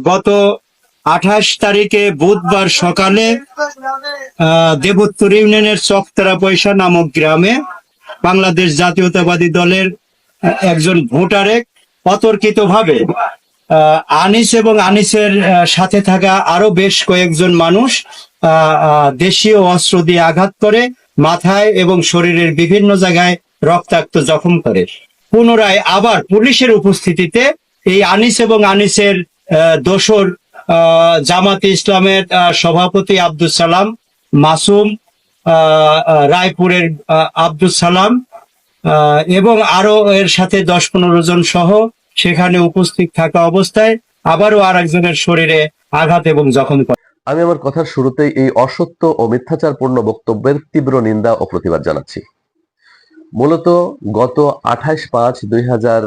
গত আঠাশ তারিখে বুধবার সকালে দেবোত্তর ইউনিয়নের চকতরা পয়সা নামক গ্রামে বাংলাদেশ জাতীয়তাবাদী দলের একজন ভোটারে অতর্কিত ভাবে আনিস এবং আনিসের সাথে থাকা আরও বেশ কয়েকজন মানুষ দেশীয় অস্ত্র দিয়ে আঘাত করে মাথায় এবং শরীরের বিভিন্ন জায়গায় রক্তাক্ত জখম করে। পুনরায় আবার পুলিশের উপস্থিতিতে এই আনিস এবং আনিসের দোসর জামাতে ইসলামের সভাপতি আব্দুল সালাম, মাসুম রায়পুরের আব্দুল সালাম এবং আরও এর সাথে দশ পনেরো জন সহ সেখানে উপস্থিত থাকা অবস্থায় আবারও আর একজনের শরীরে আঘাত এবং জখম করে। আমি আমার কথার শুরুতেই এই অসত্য ও মিথ্যাচারপূর্ণ বক্তব্যের তীব্র নিন্দা ও প্রতিবাদ জানাচ্ছি। মূলত গত আঠাশ পাঁচ দুই হাজার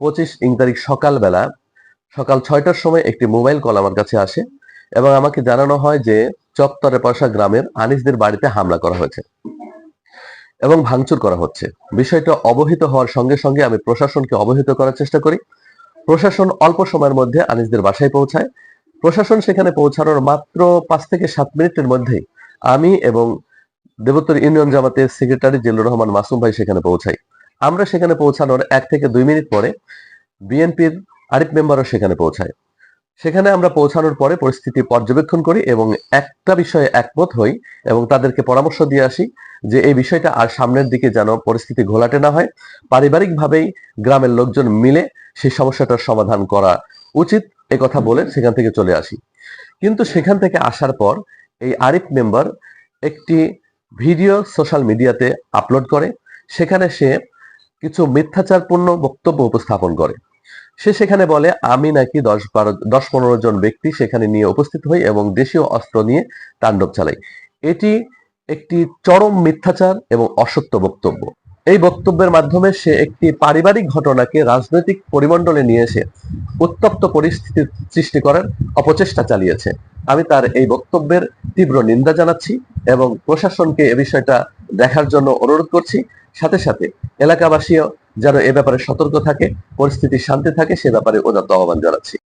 পঁচিশ ইং তারিখ সকালবেলা সকাল ছয়টার সময় একটি মোবাইল কল আমার কাছে আসে এবং আমাকে জানানো হয় যে চত্বরে পাশা গ্রামের আনিসদের বাড়িতে হামলা করা হয়েছে এবং ভাঙচুর করা হচ্ছে। বিষয়টা অবহিত হওয়ার সঙ্গে সঙ্গে আমি প্রশাসনকে অবহিত করার চেষ্টা করি। প্রশাসন অল্প সময়ের মধ্যে আনিসদের বাসায় পৌঁছায়। প্রশাসন সেখানে পৌঁছানোর মাত্র পাঁচ থেকে সাত মিনিটের মধ্যেই আমি এবং দেবোত্তর ইউনিয়ন জামাতের সেক্রেটারি জিল্লুর রহমান মাসুম ভাই সেখানে পৌঁছাই। আমরা সেখানে পৌঁছানোর এক থেকে দুই মিনিট পরে বিএনপির আরিফ মেম্বারও সেখানে পৌঁছায়। সেখানে আমরা পৌঁছানোর পরে পরিস্থিতি পর্যবেক্ষণ করি এবং একটা বিষয়ে একমত হই এবং তাদেরকে পরামর্শ দিয়ে আসি যে এই বিষয়টা আর সামনের দিকে যেন পরিস্থিতি ঘোলাটে না হয়। পারিবারিকভাবেই গ্রামের লোকজন মিলে সেই সমস্যাটার সমাধান করা উচিত কথা বলে সেখান থেকে চলে আসি। কিন্তু সেখান থেকে আসার পর এই আরিফ মেম্বার একটি ভিডিও সোশ্যাল মিডিয়াতে আপলোড করে। সেখানে সে কিছু মিথ্যাচারপূর্ণ বক্তব্য উপস্থাপন করে। সে সেখানে বলে, আমি নাকি দশ বারো, দশ পনেরো জন ব্যক্তি সেখানে নিয়ে উপস্থিত হই এবং দেশীয় অস্ত্র নিয়ে তাণ্ডব চালাই। এটি একটি চরম মিথ্যাচার এবং অসত্য বক্তব্য। এই বক্তব্যের মাধ্যমে সে একটি পারিবারিক ঘটনাকে রাজনৈতিক পরিমণ্ডলে নিয়ে এসে উত্তপ্ত পরিস্থিতি সৃষ্টি করার অপচেষ্টা চালিয়েছে। আমি তার এই বক্তব্যের তীব্র নিন্দা জানাচ্ছি এবং প্রশাসনকে এ বিষয়টা দেখার জন্য অনুরোধ করছি। সাথে সাথে এলাকাবাসীও যেন এ ব্যাপারে সতর্ক থাকে পরিস্থিতি শান্তি থাকে সে ব্যাপারে উদাত্ত আহ্বান জানাচ্ছি।